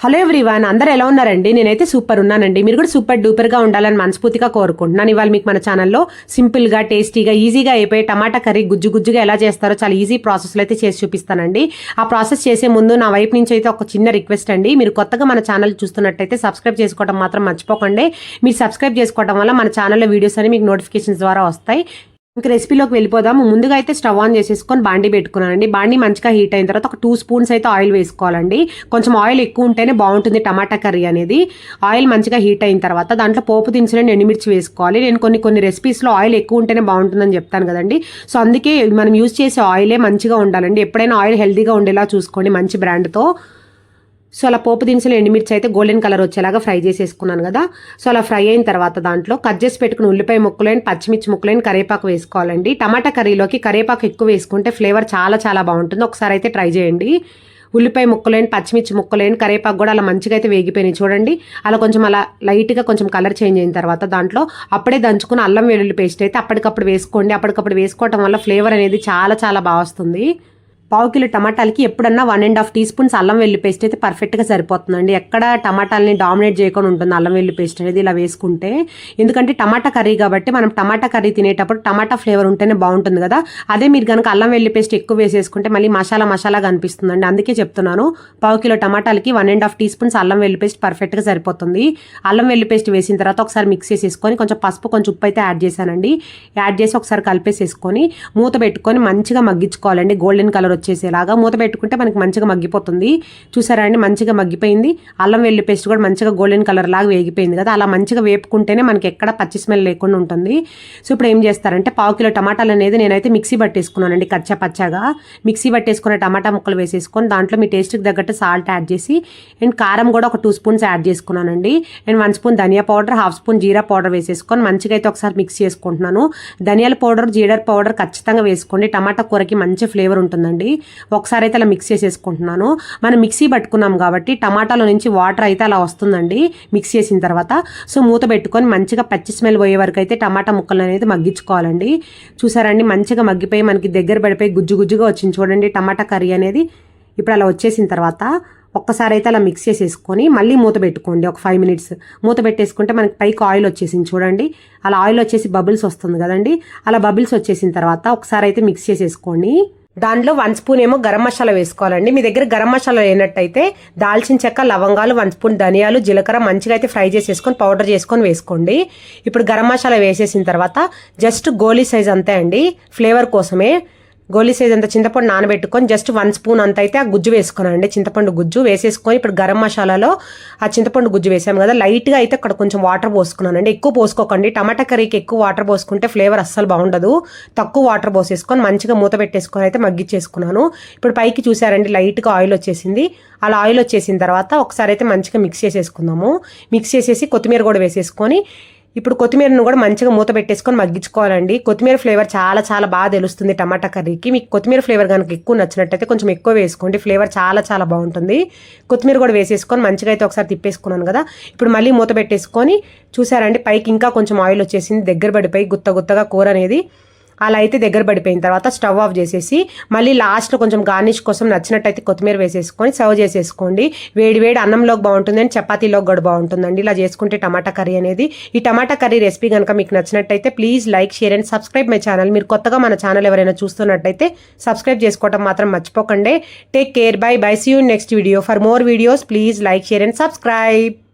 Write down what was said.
Hello everyone అందరూ ఎలా ఉన్నారండి? నేనైతే సూపర్ ఉన్నానండి. మీరు కూడా సూపర్ డూపర్గా ఉండాలని మనస్ఫూర్తిగా కోరుకుంటున్నాను. ఇవాళ మీకు మన ఛానల్లో సింపుల్గా టేస్టీగా ఈజీగా అయిపోయి టమాటా కర్రీ గుజ్జు గుజ్జుగా ఎలా చేస్తారో చాలా ఈజీ ప్రాసెస్లో అయితే చేసి చూపిస్తానండి. ఆ ప్రాసెస్ చేసే ముందు నా వైపు నుంచి అయితే ఒక చిన్న రిక్వెస్ట్ అండి. మీరు కొత్తగా మన ఛానల్ చూస్తున్నట్టయితే సబ్స్క్రైబ్ చేసుకోవడం మాత్రం మర్చిపోకండి. మీరు సబ్స్క్రైబ్ చేసుకోవడం వల్ల మన ఛానల్లో వీడియోస్ అని మీకు నోటిఫికేషన్స్ ద్వారా వస్తాయి. ఇంక రెసిపీలోకి వెళ్ళిపోదాము. ముందుగా అయితే స్టవ్ ఆన్ చేసేసుకొని బాండి పెట్టుకున్నానండి. బాండి మంచిగా హీట్ అయిన తర్వాత ఒక టూ స్పూన్స్ అయితే ఆయిల్ వేసుకోవాలండి. కొంచెం ఆయిల్ ఎక్కువ ఉంటేనే బాగుంటుంది టమాటా కర్రీ అనేది. ఆయిల్ మంచిగా హీట్ అయిన తర్వాత దాంట్లో పోపు దినుసులను ఎండుమిర్చి వేసుకోవాలి. నేను కొన్ని కొన్ని రెసిపీస్లో ఆయిల్ ఎక్కువ ఉంటేనే బాగుంటుందని చెప్తాను కదండి. సో అందుకే మనం యూజ్ చేసే ఆయిలే మంచిగా ఉండాలండి. ఎప్పుడైనా ఆయిల్ హెల్దీగా ఉండేలా చూసుకోండి మంచి బ్రాండ్తో. సో అలా పోపు దినుసులు ఎండుమిర్చి అయితే గోల్డెన్ కలర్ వచ్చేలాగా ఫ్రై చేసేసుకున్నాను కదా. సో అలా ఫ్రై అయిన తర్వాత దాంట్లో కట్ చేసి పెట్టుకుని ఉల్లిపాయ ముక్కలైన పచ్చిమిర్చి ముక్కలైన కరేపాకు వేసుకోవాలండి. టమాటా కర్రీలోకి కరేపాకు ఎక్కువ వేసుకుంటే ఫ్లేవర్ చాలా చాలా బాగుంటుంది. ఒకసారి అయితే ట్రై చేయండి. ఉల్లిపాయ ముక్కలేని పచ్చిమిర్చి ముక్కలేని కరేపాకు కూడా అలా మంచిగా అయితే వేగిపోయినాయి చూడండి. అలా కొంచెం అలా లైట్గా కొంచెం కలర్ చేంజ్ అయిన తర్వాత దాంట్లో అప్పుడే దంచుకున్న అల్లం వెల్లుల్లి పేస్ట్ అయితే అప్పటికప్పుడు వేసుకోండి. అప్పటికప్పుడు వేసుకోవటం వల్ల ఫ్లేవర్ అనేది చాలా చాలా బాగా వస్తుంది. పావు కిలో టమాటాలకి ఎప్పుడన్నా one and half tea spoons అల్లం వెల్లి పేస్ట్ అయితే పర్ఫెక్ట్గా సరిపోతుందండి. ఎక్కడ టమాటాలని డామినేట్ చేయకుండా ఉంటుంది అల్లం వెల్లి పేస్ట్ అనేది ఇలా వేసుకుంటే. ఎందుకంటే టమాటా కర్రీ కాబట్టి మనం టమాటా కర్రీ తినేటప్పుడు టమాటా ఫ్లేవర్ ఉంటేనే బాగుంటుంది కదా. అదే మీరు కనుక అల్లం వెల్లి పేస్ట్ ఎక్కువ వేసేసుకుంటే మళ్ళీ మసాలా మసాలాగా అనిపిస్తుందండి. అందుకే చెప్తున్నాను పావు kilo టమాటాలకి one and half tea spoons అల్లం వెల్లి పేస్ట్ పర్ఫెక్ట్గా సరిపోతుంది. అల్లం వెల్లి పేస్ట్ వేసిన తర్వాత ఒకసారి మిక్స్ చేసేసుకొని కొంచెం పసుపు కొంచెం ఉప్పు అయితే యాడ్ చేశానండి. యాడ్ చేసి ఒకసారి కలిపేసేసుకొని మూత పెట్టుకొని మంచిగా మగ్గించుకోవాలండి. గోల్డెన్ కలర్ వచ్చేసేలాగా మూత పెట్టుకుంటే మనకి మంచిగా మగ్గిపోతుంది. చూసారా అండి? మంచిగా మగ్గిపోయింది. అల్లం వెల్లి పేస్ట్ కూడా మంచిగా గోల్డెన్ కలర్ లాగా వేగిపోయింది కదా? అలా మంచిగా వేపుకుంటేనే మనకి ఎక్కడ పచ్చి స్మెల్ లేకుండా ఉంటుంది. సో ఇప్పుడు ఏం చేస్తారంటే పావు కిలో టమాటాలు అనేది నేనైతే మిక్సీ పట్టేసుకున్నానండి కచ్చా పచ్చగా. మిక్సీ పట్టేసుకున్న టమాటా ముక్కలు వేసేసుకొని దాంట్లో మీ టేస్ట్కి తగ్గట్టు సాల్ట్ యాడ్ చేసి అండ్ కారం కూడా ఒక టూ స్పూన్స్ యాడ్ చేసుకున్నానండి. And one spoon dhaniya powder half spoon jeera powder వేసేసుకొని మంచిగా అయితే ఒకసారి మిక్స్ చేసుకుంటున్నాను. ధనియాల పౌడర్ జీరా పౌడర్ ఖచ్చితంగా వేసుకోండి. టమాటా కూరకి మంచి ఫ్లేవర్ ఉంటుందండి. ఒకసారి అయితే అలా మిక్స్ చేసేసుకుంటున్నాను. మనం మిక్సీ పట్టుకున్నాం కాబట్టి టమాటాలో నుంచి వాటర్ అయితే అలా వస్తుందండి మిక్స్ చేసిన తర్వాత. సో మూత పెట్టుకొని మంచిగా పచ్చి స్మెల్ పోయే వరకు అయితే టమాటా ముక్కలు అనేది మగ్గించుకోవాలండి. చూసారండి మంచిగా మగ్గిపోయి మనకి దగ్గర పడిపోయి గుజ్జు గుజ్జుగా వచ్చింది చూడండి టమాటా కర్రీ అనేది. ఇప్పుడు అలా వచ్చేసిన తర్వాత ఒక్కసారి అయితే అలా మిక్స్ చేసేసుకొని మళ్ళీ మూత పెట్టుకోండి ఒక ఫైవ్ మినిట్స్. మూత పెట్టేసుకుంటే మనకి పైకి ఆయిల్ వచ్చేసింది చూడండి. అలా ఆయిల్ వచ్చేసి బబుల్స్ వస్తుంది కదండి. అలా బబుల్స్ వచ్చేసిన తర్వాత ఒకసారి అయితే మిక్స్ చేసేసుకోండి. దాంట్లో వన్ స్పూన్ ఏమో గరం మసాలా వేసుకోవాలండి. మీ దగ్గర గరం మసాలా లేనట్టయితే దాల్చిన చెక్క లవంగాలు వన్ స్పూన్ ధనియాలు జీలకర్ర మంచిగా అయితే ఫ్రై చేసేసుకొని పౌడర్ చేసుకొని వేసుకోండి. ఇప్పుడు గరం మసాలా వేసేసిన తర్వాత జస్ట్ గోలీ సైజ్ అంతే అండి. ఫ్లేవర్ కోసమే గోలీ సైజ్ అంత చింతపండు నానబెట్టుకొని జస్ట్ వన్ స్పూన్ అంత అయితే ఆ గుజ్జు వేసుకున్నానండి. చింతపండు గుజ్జు వేసేసుకొని ఇప్పుడు గరం మసాలాలో ఆ చింతపండు గుజ్జు వేసాము కదా. లైట్గా అయితే అక్కడ కొంచెం వాటర్ పోసుకున్నానండి. ఎక్కువ పోసుకోకండి. టమాటా కర్రీకి ఎక్కువ వాటర్ పోసుకుంటే ఫ్లేవర్ అస్సలు బాగుండదు. తక్కువ వాటర్ పోసేసుకొని మంచిగా మూత పెట్టేసుకొని అయితే మగ్గిచ్చేసుకున్నాను. ఇప్పుడు పైకి చూసారండి లైట్గా ఆయిల్ వచ్చేసింది. అలా ఆయిల్ వచ్చేసిన తర్వాత ఒకసారి అయితే మంచిగా మిక్స్ చేసేసుకుందాము. మిక్స్ చేసేసి కొత్తిమీర కూడా వేసేసుకొని ఇప్పుడు కొత్తిమీరను కూడా మంచిగా మూత పెట్టేసుకొని మగ్గించుకోవాలండి. కొత్తిమీర ఫ్లేవర్ చాలా చాలా బాగా తెలుస్తుంది టమాటా కర్రీకి. మీకు కొత్తిమీర ఫ్లేవర్ కనుక ఎక్కువ నచ్చినట్టయితే కొంచెం ఎక్కువ వేసుకోండి. ఫ్లేవర్ చాలా చాలా బాగుంటుంది. కొత్తిమీర కూడా వేసేసుకొని మంచిగా అయితే ఒకసారి తిప్పేసుకున్నాను కదా. ఇప్పుడు మళ్ళీ మూత పెట్టేసుకొని చూసారండి పైకి ఇంకా కొంచెం ఆయిల్ వచ్చేసింది దగ్గర పడిపోయి గుత్త గుత్తగా కూర అనేది అలా అయితే దగ్గర పడిపోయిన తర్వాత స్టవ్ ఆఫ్ చేసేసి మళ్ళీ లాస్ట్లో కొంచెం గార్నిష్ కోసం నచ్చినట్టయితే కొత్తిమీర వేసేసుకొని సర్వ్ చేసేసుకోండి. వేడి వేడి అన్నంలోకి బాగుంటుంది అండ్ చపాతీలోకి కూడా బాగుంటుందండి. ఇలా చేసుకుంటే టమాటా కర్రీ అనేది. ఈ టమాటా కర్రీ రెసిపీ కనుక మీకు నచ్చినట్టయితే please like share and subscribe my channel మీరు కొత్తగా మన ఛానల్ ఎవరైనా చూస్తున్నట్టయితే సబ్స్క్రైబ్ చేసుకోవడం మాత్రం మర్చిపోకండి. Take care bye bye see you next video for more videos please like share and subscribe